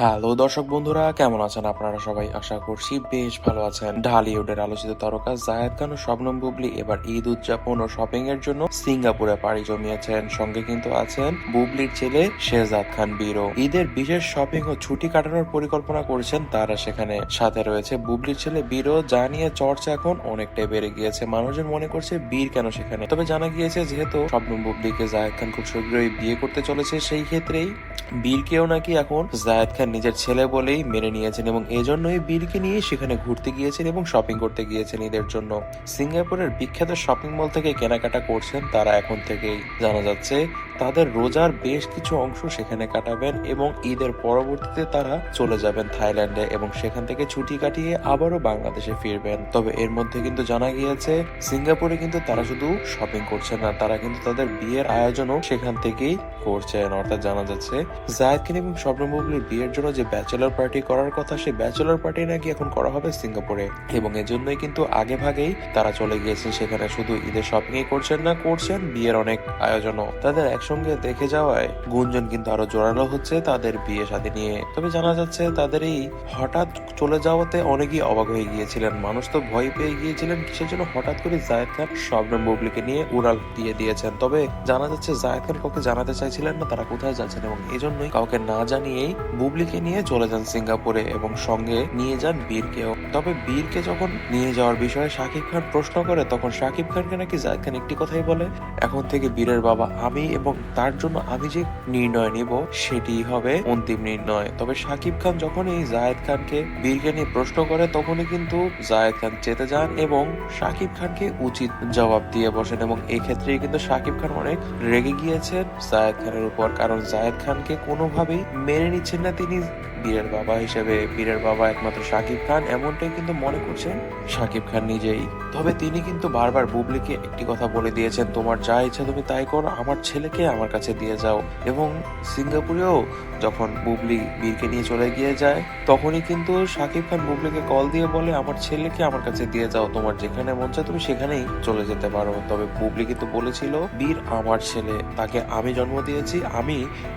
Hello দর্শক বন্ধুরা, কেমন আছেন আপনারা সবাই? আশা করছি বেশ ভালো আছেন। ঢালিউডের আলোচিত তারকা জায়েদ খান ও শবনম বুবলি এবার ঈদ উদযাপন ও শপিং এর জন্য সিঙ্গাপুরে পাড়ি জমিয়েছেন। সঙ্গে কিন্তু আছেন বুবলির ছেলে শেহজাদ খান বীরও ঈদের বিশেষ শপিং ও ছুটি কাটানোর পরিকল্পনা করেছেন তারা সেখানে। সাথে রয়েছে বুবলির ছেলে বীরও যা নিয়ে চর্চা এখন অনেকটাই বেড়ে গিয়েছে। মানুষজন মনে করছে বীর কেন সেখানে? তবে জানা গিয়েছে যেহেতু শবনম বুবলিকে জায়েদ খান খুব শীঘ্রই বিয়ে করতে চলেছে, সেই ক্ষেত্রেই বীরকেও নাকি এখন জায়েদ খান নিজের ছেলে বলেই মেনে নিয়েছেন এবং এজন্যই বীরকে নিয়ে সেখানে ঘুরতে গিয়েছেন এবং শপিং করতে গিয়েছেন ঈদের জন্য। সিঙ্গাপুরের বিখ্যাত শপিং মল থেকে কেনাকাটা করছেন তারা এখন থেকেই। জানা যাচ্ছে তাদের রোজার বেশ কিছু অংশ সেখানে কাটাবেন এবং ঈদের পরবর্তীতে তারা চলে যাবেন থাইল্যান্ডে এবং সেখান থেকে ছুটি কাটিয়ে আবারও বাংলাদেশে ফিরবেন। তবে এর মধ্যে কিন্তু জানা গিয়েছে, সিঙ্গাপুরে কিন্তু তারা শুধু শপিং করছেন না, তারা কিন্তু তাদের বিয়ের আয়োজনও সেখান থেকেই করছেন। অর্থাৎ জানা যাচ্ছে জায়েদ খান এবং স্বপ্ন বুবলির বিয়ের জন্য যে ব্যাচেলর পার্টি করার কথা, সেই ব্যাচেলর পার্টি নাকি এখন করা হবে সিঙ্গাপুরে। এবং এজন্যই কিন্তু আগে ভাগেই তারা চলে গিয়েছেন, সেখানে শুধু ঈদের শপিং করছেন না, করছেন বিয়ের অনেক আয়োজনও। তাদের একসঙ্গে দেখে যাওয়ায় গুঞ্জন কিন্তু আরও জোরালো হচ্ছে তাদের বিয়ে শাদী নিয়ে। তবে জানা যাচ্ছে তাদের এই হঠাৎ চলে যাওয়াতে অনেকেই অবাক হয়ে গিয়েছিলেন। মানুষ তো ভয় পেয়ে গিয়েছিলেন কিসের জন্য হঠাৎ করে জায়েদ খান শবনম বুবলিকে নিয়ে উড়াল দিয়ে দিয়েছেন। তবে জানা যাচ্ছে জায়েদ খান কাউকে জানাতে চাইছিলেন না, তারা কোথায় যাচ্ছেন এবং এই জন্যই কাউকে না জানিয়েই বুবলিকে নিয়ে চলে যান সিঙ্গাপুরে এবং সঙ্গে নিয়ে যান বীরকেও। তবে বীরকে যখন নিয়ে যাওয়ার বিষয়ে শাকিব খান প্রশ্ন করে, তখন শাকিব খানকে নাকি জায়েদ খান একটি কথাই বলে, এখন থেকে বীরের বাবা আমি এবং তার জন্য আমি যে নির্ণয় নিব সেটি হবে অন্তিম নির্ণয়। তবে সাকিব খান যখন এই জায়েদ খানকে বীরকে নিয়ে প্রশ্ন করে, তখনই কিন্তু জায়েদ খান চেতে যান এবং সাকিব খানকে উচিত জবাব দিয়ে বসেন এবং এক্ষেত্রে কিন্তু সাকিব খান অনেক রেগে গিয়েছেন জায়েদ খানের উপর। কারণ জায়েদ খানকে কোনোভাবেই মেনে নিচ্ছেন না তিনি বীরের বাবা হিসেবে বীরের বাবা একমাত্র শাকিব খান, এমনটাই কিন্তু মনে করছেন শাকিব খান নিজেই। তবে তিনি কিন্তু বারবার বুবলিকে একটি কথা বলে দিয়েছেন, তোমার যা ইচ্ছা তুমি তাই করো, আমার ছেলেকে আমার কাছে দিয়ে যাও। এবং সিঙ্গাপুরেও যখন বুবলি বীরকে নিয়ে চলে গিয়ে যায়, তখনই কিন্তু শাকিব খান বুবলিকে কল দিয়ে বলে, আমার ছেলেকে আমার কাছে দিয়ে যাও, তোমার যেখানে মন চায় তুমি সেখানেই চলে যেতে পারো। তবে বুবলি কিন্তু বলেছিল, বীর আমার ছেলে, তাকে আমি জন্ম দিয়েছি, আমি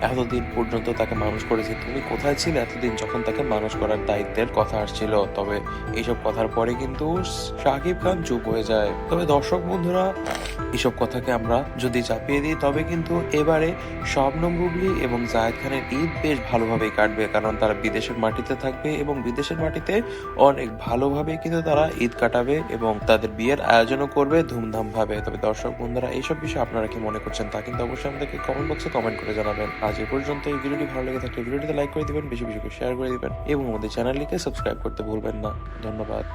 এতদিন পর্যন্ত তাকে মানুষ করেছি, তুমি কোথায় ছিলে এতদিন যখন তাকে মানুষ করার দায়িত্বের কথা আসছিল, তবে এইসব কথার পরে কিন্তু শাকিব খান চুপ হয়ে যায়। তবে দর্শক বন্ধুরা, এসব কথাকে আমরা যদি চাপিয়ে দিই, তবে কিন্তু এবারে শবনম বুবলি এবং জায়েদ খানের ঈদ বেশ ভালোভাবেই কাটবে, কারণ তারা বিদেশের মাটিতে থাকবে এবং বিদেশের মাটিতে অনেক ভালোভাবে কিন্তু তারা ঈদ কাটাবে এবং তাদের বিয়ের আয়োজনও করবে ধুমধাম ভাবে তবে দর্শক বন্ধুরা, এইসব বিষয়ে আপনারা কি মনে করছেন তা কিন্তু অবশ্যই আমাদেরকে কমেন্ট বক্সে কমেন্ট করে জানাবেন। আজ এ পর্যন্ত এই ভিডিওটি ভালো লেগে থাকলে ভিডিওটিতে লাইক করে দিবেন, বেশি বেশি শেয়ার করে দিবেন এবং আমাদের চ্যানেলটিকে সাবস্ক্রাইব করতে ভুলবেন না। ধন্যবাদ।